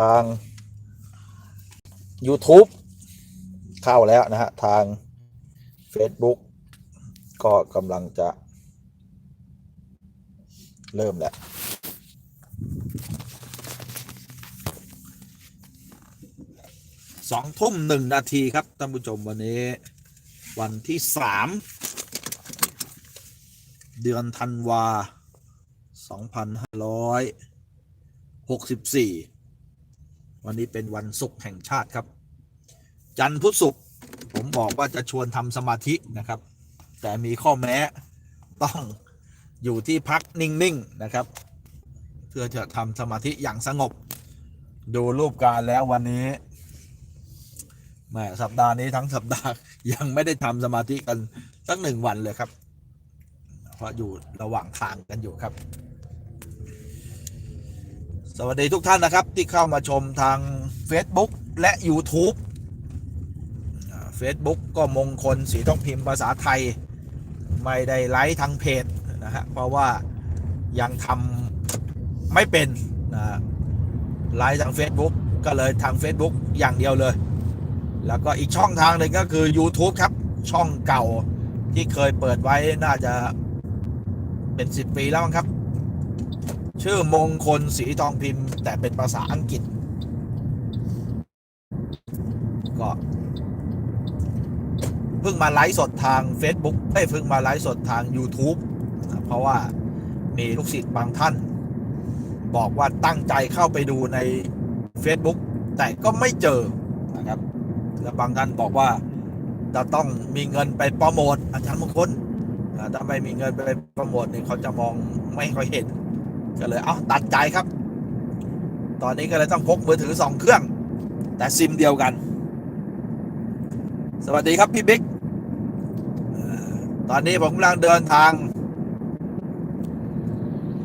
ทาง YouTube เข้าแล้วนะฮะ ทาง Facebook ก็กำลังจะ เริ่มแล้วสองทุ่มหนึ่งนาทีครับท่านผู้ชมวันนี้วันที่สามเดือนธันวาสองพันห้าร้อยหกสิบสี่ วันนี้เป็นวันศุกร์แห่งชาติครับ จันทร์พุธศุกร์ผมบอกว่าจะชวนทำสมาธินะครับ แต่มีข้อแม้ต้องอยู่ที่พักนิ่งๆนะครับ เพื่อจะทำสมาธิอย่างสงบ ดูรูปการแล้ววันนี้แหม่สัปดาห์นี้ทั้งสัปดาห์ยังไม่ได้ทำสมาธิกันสักหนึ่งวันเลยครับ เพราะอยู่ระหว่างทางกันอยู่ครับ สวัสดีทุกท่านนะครับที่เข้ามาชมทาง Facebook และ YouTube Facebook ก็มงคลสีต้องพิมพ์ภาษาไทย ไม่ได้ไลฟ์ทางเพจนะฮะเพราะว่ายังทำไม่เป็นนะไลฟ์ทาง Facebook ก็เลยทาง Facebook อย่างเดียวเลย แล้วก็อีกช่องทางหนึ่งก็คือ YouTube ครับ ช่องเก่าที่เคยเปิดไว้น่าจะเป็น 10 ปีแล้วครับ ชื่อมงคลสีทองพิมพ์ แต่เป็นภาษาอังกฤษ ก็เพิ่งมาไลฟ์สดทาง Facebook เอ้ยเพิ่งมาไลฟ์สดทาง YouTube เพราะว่ามีลูกศิษย์บางท่าน บอกว่าตั้งใจเข้าไปดูใน Facebook แต่ก็ไม่เจอนะครับ แล้วบางท่านบอกว่าจะต้องมีเงินไปโปรโมทอาจารย์มงคลถ้าไม่มีเงินไปโปรโมทเนี่ยเขาจะมองไม่ค่อยเห็น ก็เลยเอาตัดใจครับ ตอนนี้ก็เลยต้องพกมือถือสองเครื่อง แต่ซิมเดียวกัน สวัสดีครับพี่บิ๊กตอนนี้ผมกำลังเดินทาง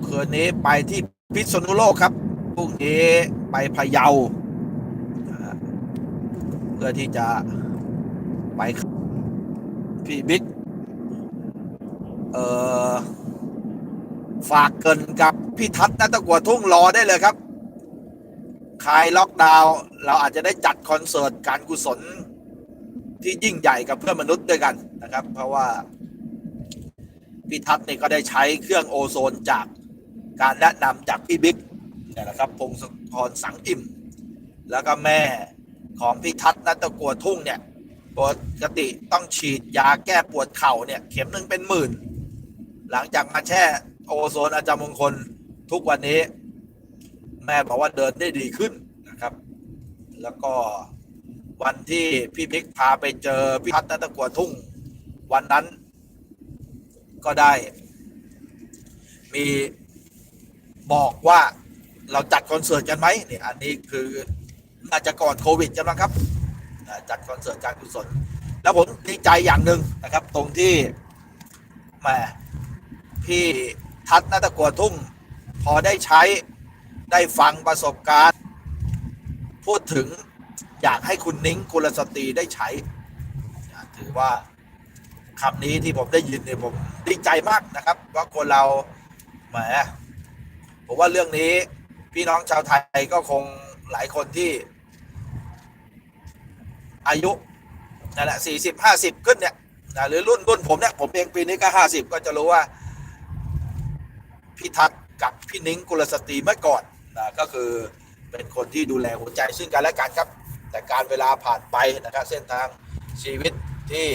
คืนนี้ไปที่พิษณุโลกครับพรุ่งนี้ไปพะเยาเพื่อที่จะไปพี่บิ๊กเอ่อ ฝากเกินกับพี่ทัศน์นัตะกัวทุ่งรอได้เลยครับคลายล็อกดาวน์เราอาจจะได้จัดคอนเสิร์ตการกุศลที่ยิ่งใหญ่กับเพื่อนมนุษย์ด้วยกันนะครับ เพราะว่าพี่ทัศน์นี่ก็ได้ใช้เครื่องโอโซนจากการแนะนำจากพี่บิ๊กเนี่ยนะครับพงศธรสังอิ่ม แล้วก็แม่ของพี่ทัศน์นัตตะกัวทุ่งเนี่ยปกติต้องฉีดยาแก้ปวดเข่าเนี่ย เข็มหนึ่งเป็นหมื่น หลังจากมาแช่ โอโซนอาจารย์มงคลทุกวันนี้ แม่บอกว่าเดินได้ดีขึ้นนะครับ แล้วก็วันที่พี่บิ๊กพาไปเจอพี่ทัศน์นัตะกัวทุ่ง วันนั้นก็ได้ มีบอกว่าเราจัดคอนเสิร์ตกันไหมเนี่ยอันนี้คือน่าจะก่อนโควิดใช่ไหมครับ จัดคอนเสิร์ตการกุศลแล้วผมดีใจอย่างหนึ่งนะครับ ตรงที่แหมพี่ ทัศน์นัตะกัวทุ่ง พอได้ใช้ได้ฟังประสบการณ์ พูดถึงอยากให้คุณนิ้งกุลสตรีได้ใช้ ถือว่าคำนี้ที่ผมได้ยินเนี่ยผมดีใจมากนะครับว่าคนเราแหมผมว่าเรื่องนี้พี่น้องชาวไทยก็คงหลายคนที่ อายุนั่นแหละสี่สิบห้าสิบขึ้นเนี่ยนะหรือรุ่นรุ่นผมเนี่ยผมเองปีนี้ก็ห้าสิบก็จะรู้ว่า พี่ทัศน์กับพี่นิ้งกุลสตรีเมื่อก่อนนะก็คือเป็นคนที่ดูแลหัวใจซึ่งกันและกันครับ แต่การเวลาผ่านไปนะครับเส้นทางชีวิตที่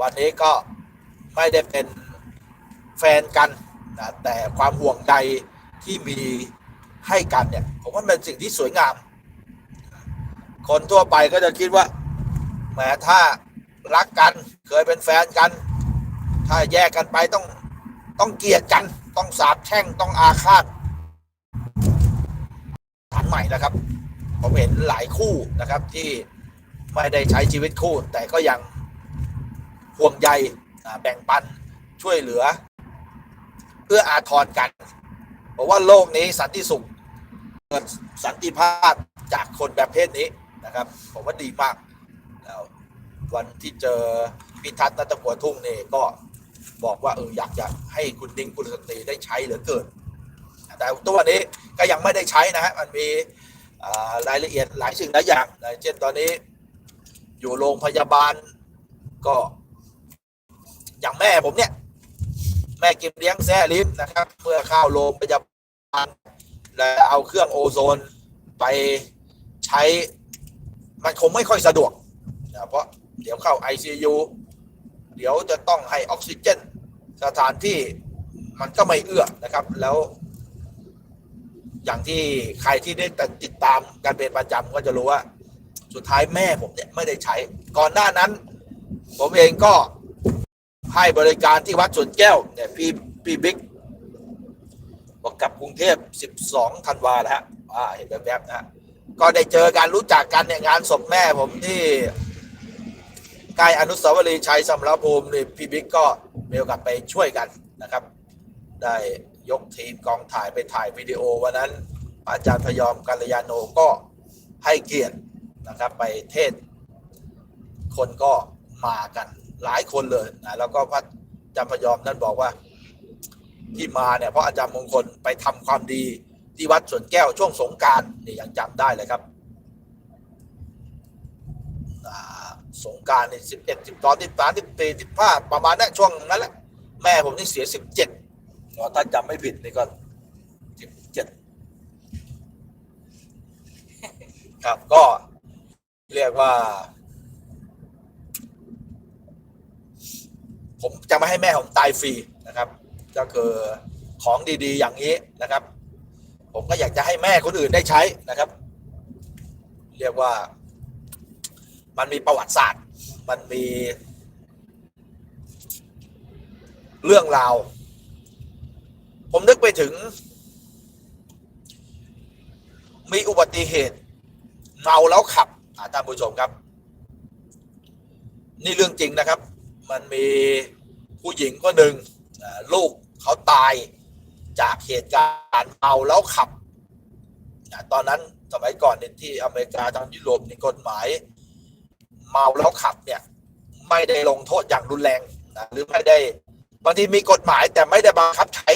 วันนี้ก็ไม่ได้เป็นแฟนกันนะแต่ความห่วงใยที่มีให้กันเนี่ยผมว่าเป็นสิ่งที่สวยงาม คนทั่วไปก็จะคิดว่าแหมถ้ารักกันเคยเป็นแฟนกัน ถ้าแยกกันไปต้องต้องเกลียดกัน ต้องสาบแช่งต้องอาฆาตฐานใหม่นะครับ ผมเห็นหลายคู่นะครับ ที่ไม่ได้ใช้ชีวิตคู่ แต่ก็ยังห่วงใยอ่แบ่งปันช่วยเหลือ เพื่ออาทรกันเพราะว่าโลกนี้สันติสุขเกิดสันติภาพจากคนแบบเพศนี้นะครับ ผมว่าดีมากแล้ววันที่เจอพิทัศน์นัตตะกัวทุ่งนี่ก็ บอกว่าเอออยากจะให้คุณดิ้งกุลสตรีได้ใช้เหลือเกิน แต่ตัวนี้ก็ยังไม่ได้ใช้นะฮะมันมีรายละเอียดหลายสิ่งหลายอย่างเช่นตอนนี้อยู่โรงพยาบาลก็อย่างแม่ผมเนี่ย แม่กิมเลี้ยงแซ่ลิฟนะครับ เมื่อเข้าโรงพยาบาลและเอาเครื่องโอโซนไปใช้มันคงไม่ค่อยสะดวกนะเพราะเดี๋ยวเข้า ICU เดี๋ยวจะต้องให้ออกซิเจน สถานที่มันก็ไม่เอื้อนะครับ แล้ว อย่างที่ใครที่ได้ติดตามการเป็นประจำก็จะรู้ว่า สุดท้ายแม่ผมเนี่ยไม่ได้ใช้ ก่อนหน้านั้น ผมเองก็ให้บริการที่วัดสวนแก้วเนี่ยพี่พี่บิ๊กบอกกลับกรุงเทพ 12 ธันวาแล้วฮะเห็นแบบๆนะฮะก็ได้เจอการรู้จักกันเนี่ยงานศพแม่ผมที่ ใกล้อนุสาวรีย์ชัยสมรภูมินี่พี่บิ๊กก็มีโอกาสไปช่วยกันนะครับ ได้ยกทีมกองถ่ายไปถ่ายวิดีโอวันนั้นอาจารย์พยอมกัลยาโนก็ให้เกียรตินะครับไปเทศ คนก็มากันหลายคนเลยนะแล้วก็พระอาจารย์พยอมนั่นบอกว่าที่มาเนี่ยเพราะอาจารย์มงคลไปทำความดีที่วัดสวนแก้วช่วงสงการนี่ยังจำได้เลยครับ สงการนี่สิบเอ็ดสิบตอนที่สามสิบสี่สิบห้าประมาณนั้นช่วงนั้นแหละแม่ผมนี่เสียสิบเจ็ดอ๋อถ้าจำไม่ผิดนี่ก็สิบเจ็ดครับก็เรียกว่า ผมจะไม่ให้แม่ผมตายฟรีนะครับ ก็คือของดีๆอย่างนี้นะครับ ผมก็อยากจะให้แม่คนอื่นได้ใช้นะครับ เรียกว่า มันมีประวัติศาสตร์ มันมีเรื่องราว ผมนึกไปถึง มีอุบัติเหตุเมาแล้วขับอ่าท่านผู้ชมครับ นี่เรื่องจริงนะครับ มันมีผู้หญิงคนหนึ่งลูกเขาตายจากเหตุการณ์เมาแล้วขับ ตอนนั้นสมัยก่อนเนี่ยที่อเมริกาทางยุโรปในกฎหมาย เมาแล้วขับเนี่ย ไม่ได้ลงโทษอย่างรุนแรงนะหรือไม่ได้บางทีมีกฎหมายแต่ไม่ได้บังคับใช้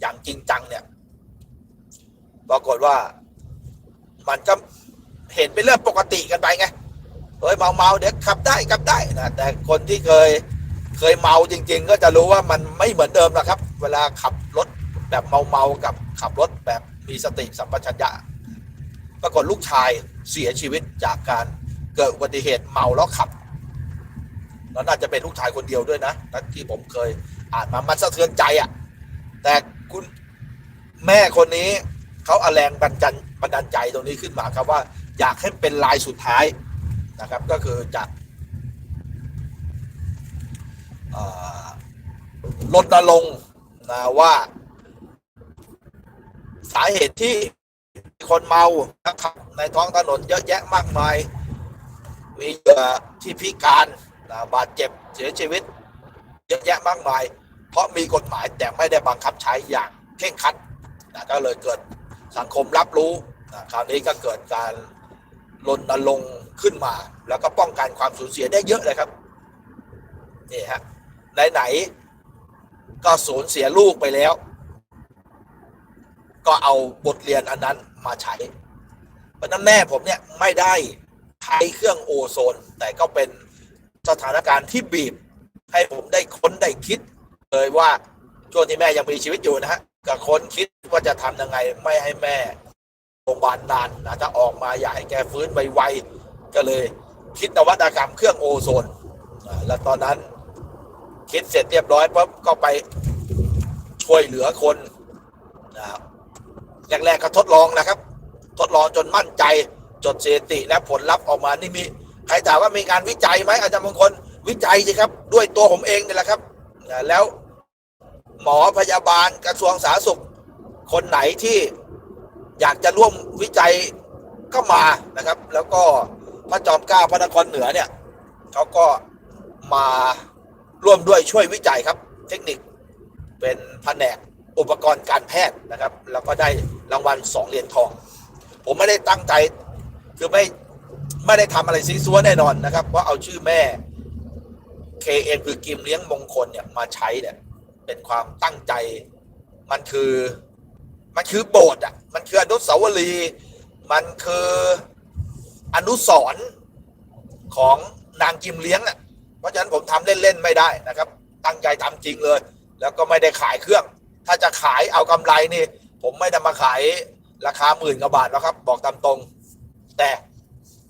อย่างจริงจังเนี่ยปรากฏว่า มันก็เห็นเป็นเรื่องปกติกันไปไงเฮ้ยเมาเมาเดี๋ยวขับได้ขับได้นะแต่คนที่เคยเคยเมาจริง ๆ ก็จะรู้ว่ามันไม่เหมือนเดิมนะครับ เวลาขับรถแบบเมาเมากับขับรถแบบมีสติสัมปชัญญะ ปรากฏลูกชายเสียชีวิตจากการ เกิดอุบัติเหตุเมาแล้วขับแล้วน่าจะเป็นลูกชายคนเดียวด้วยนะที่ผมเคยอ่านมามันสะเทือนใจอะ่ะ แต่คุณแม่คนนี้เขาเอาแรงบันดาลบันดาลใจตรงนี้ขึ้นมาครับว่า อยากให้เป็นลายสุดท้ายนะครับ ก็คือจะอ่ารณรงนะว่า สาเหตุที่คนเมานะครับในท้องถนนเยอะแยะมากมาย มีเหยื่อที่พิการนะบาดเจ็บเสียชีวิตเยอะแยะมากมาย เพราะมีกฎหมายแต่ไม่ได้บังคับใช้อย่างเคร่งคัดนะก็เลยเกิดสังคมรับรู้นะคราวนี้ก็เกิดการรณรงค์ขึ้นมา แล้วก็ป้องกันความสูญเสียได้เยอะเลยครับนี่ฮะไหนๆก็สูญเสียลูกไปแล้ว ก็เอาบทเรียนอันนั้นมาใช้เพราะฉะนั้นแม่ผมเนี่ยไม่ได้ ใช้เครื่องโอโซน แต่ก็เป็นสถานการณ์ที่บีบ ให้ผมได้ค้นได้คิด เลยว่าช่วงที่แม่ยังมีชีวิตอยู่นะฮะก็ค้นคิดว่าจะทำยังไงไม่ให้แม่โรงพยาบาลนานนะถ้าออกมาอยากให้แกฟื้นไวๆก็เลยคิดนวัตกรรมเครื่องโอโซน แล้วตอนนั้นคิดเสร็จเรียบร้อยปุ๊บก็ไปช่วยเหลือคนนะครับแรกๆก็ทดลองนะครับ ทดลองจนมั่นใจ จดสถิติและผลลัพธ์ออกมานี่มีใครถามว่ามีการวิจัยไหมอาจารย์มงคลวิจัยสิครับ ด้วยตัวผมเองนี่แหละครับแล้วหมอพยาบาลกระทรวงสาธารณสุข คนไหนที่อยากจะร่วมวิจัยก็มานะครับ แล้วก็พระจอมเกล้าพระนครเหนือเนี่ยเขาก็มาร่วมด้วยช่วยวิจัยครับ เทคนิคเป็นแผนกอุปกรณ์การแพทย์นะครับ แล้วก็ได้รางวัลสองเหรียญทอง ผมไม่ได้ตั้งใจ คือไม่ไม่ได้ทำอะไรซีซัวแน่นอนนะครับ เพราะเอาชื่อแม่ KM คือกิมเลี้ยงมงคลเนี่ยมาใช้เนี่ย เป็นความตั้งใจ มันคือ มันคือโบสถ์อะ มันคืออนุสาวรีย์มันคืออนุสรณ์ของนางกิมเลี้ยงอะ เพราะฉะนั้นผมทำเล่นๆไม่ได้นะครับ ตั้งใจทำจริงเลย แล้วก็ไม่ได้ขายเครื่อง ถ้าจะขายเอากำไรนี่ ผมไม่ได้มาขายราคาหมื่นกว่าบาทแล้วครับ บอกตามตรง แต่